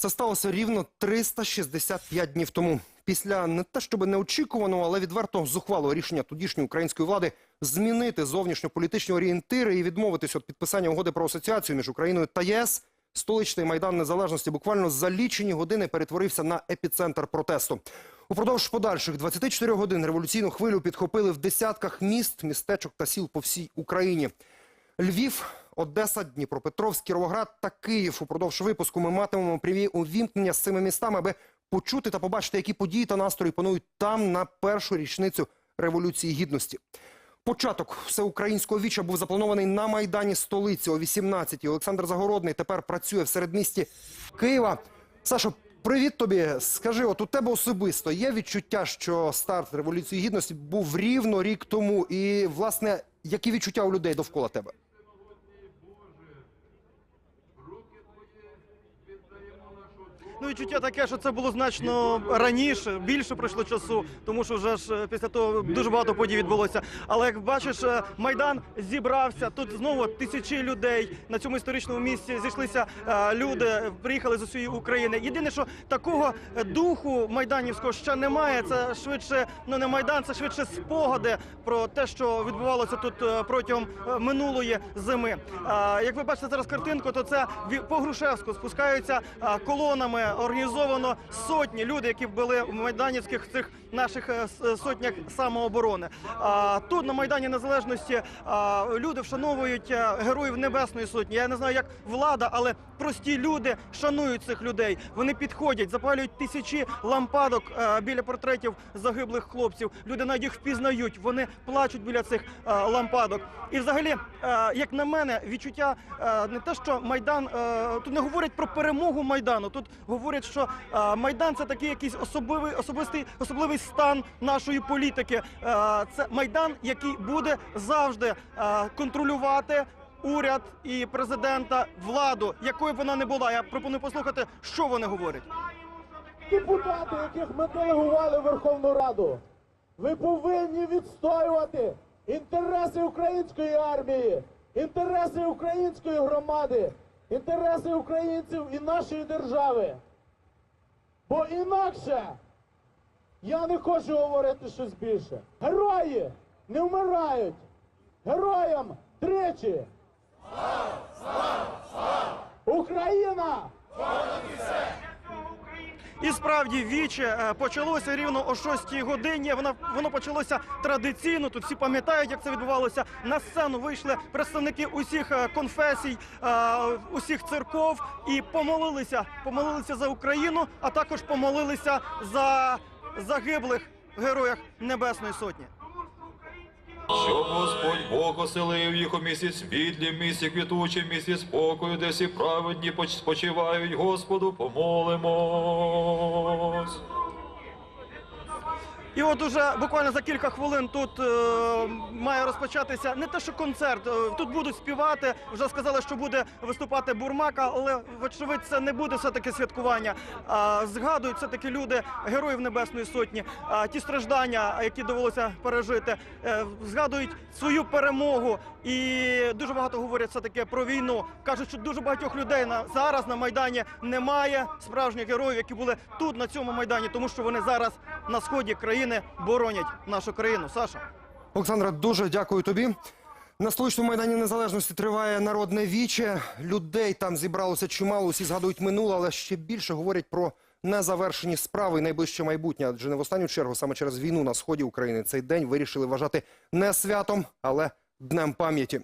Це сталося рівно 365 днів тому. Після не те, щоб неочікуваного, але відверто зухвалого рішення тодішньої української влади змінити зовнішньополітичні орієнтири і відмовитись від підписання угоди про асоціацію між Україною та ЄС. Столичний майдан незалежності буквально за лічені години перетворився на епіцентр протесту. Упродовж подальших 24 годин революційну хвилю підхопили в десятках міст, містечок та сіл по всій Україні. Львів, Одеса, Дніпропетровськ, Кіровоград та Київ. Упродовж випуску ми матимемо прямі увімкнення з цими містами, аби почути та побачити, які події та настрої панують там на першу річницю Революції Гідності. Початок всеукраїнського віча був запланований на Майдані столиці о 18-й. Олександр Загородний тепер працює в середмісті Києва. Сашо, привіт тобі. Скажи, от у тебе особисто є відчуття, що старт Революції Гідності був рівно рік тому, і, власне, які відчуття у людей довкола тебе? Ну, відчуття таке, що це було значно раніше, більше пройшло часу, тому що вже ж е, після того дуже багато подій відбулося. Але як бачиш, е, майдан зібрався. Тут знову тисячі людей на цьому історичному місці зійшлися е, люди, приїхали з усієї України. Єдине, що такого духу майданівського ще немає. Це швидше ну не майдан, це швидше спогади про те, що відбувалося тут протягом минулої зими. Як ви бачите зараз картинку, то це по Грушевську спускаються колонами. Організовано сотні людей, які були в майданівських цих наших е, сотнях самооборони. Тут на майдані незалежності люди вшановують е, героїв Небесної Сотні. Я не знаю, як влада, але прості люди шанують цих людей. Вони підходять, запалюють тисячі лампадок е, біля портретів загиблих хлопців. Люди навіть їх впізнають. Вони плачуть біля цих е, лампадок. І, взагалі, е, як на мене, відчуття е, не те, що майдан е, тут не говорять про перемогу майдану. Тут говорять, що е, майдан це такий якийсь особливий особистий особливий стан нашої політики. Е, Це майдан, який буде завжди е, контролювати. Уряд і президента владу, якою б вона не була. Я пропоную послухати, що вони говорять. депутати, яких ми делегували в Верховну Раду, ви повинні відстоювати інтереси української армії, інтереси української громади, інтереси українців і нашої держави. Бо інакше я не хочу говорити щось більше. Герої не вмирають. Героям тричі. Україна! І справді віче е, почалося рівно о 6 годині. Воно воно почалося традиційно. Тут всі пам'ятають, як це відбувалося. На сцену вийшли представники усіх е, конфесій, е, усіх церков і помолилися. Помолилися за Україну, а також помолилися за загиблих героях Небесної Сотні. Щоб Господь Бог оселив їх у місці світлі, місці квітучі, місці спокою, де всі праведні поч- спочивають, Господу помолимось. І от уже буквально за кілька хвилин тут е, має розпочатися не те, що концерт. е, тут будуть співати. Вже сказали, що буде виступати Бурмака, але вочевидь це не буде все таки святкування. А, згадують все таки люди героїв Небесної Сотні, а, ті страждання, які довелося пережити. Е, згадують свою перемогу і дуже багато говорять все таки про війну. кажуть, що дуже багатьох людей на зараз на майдані немає справжніх героїв, які були тут на цьому майдані, тому що вони зараз на сході країни боронять нашу країну. Саша. Олександра, дуже дякую тобі. На столичному майдані незалежності триває народне віче. Людей там зібралося чимало. Усі згадують минуле, але ще більше говорять про незавершені справи і найближче майбутнє. Адже не в останню чергу, саме через війну на сході України, цей день вирішили вважати не святом, але днем пам'яті.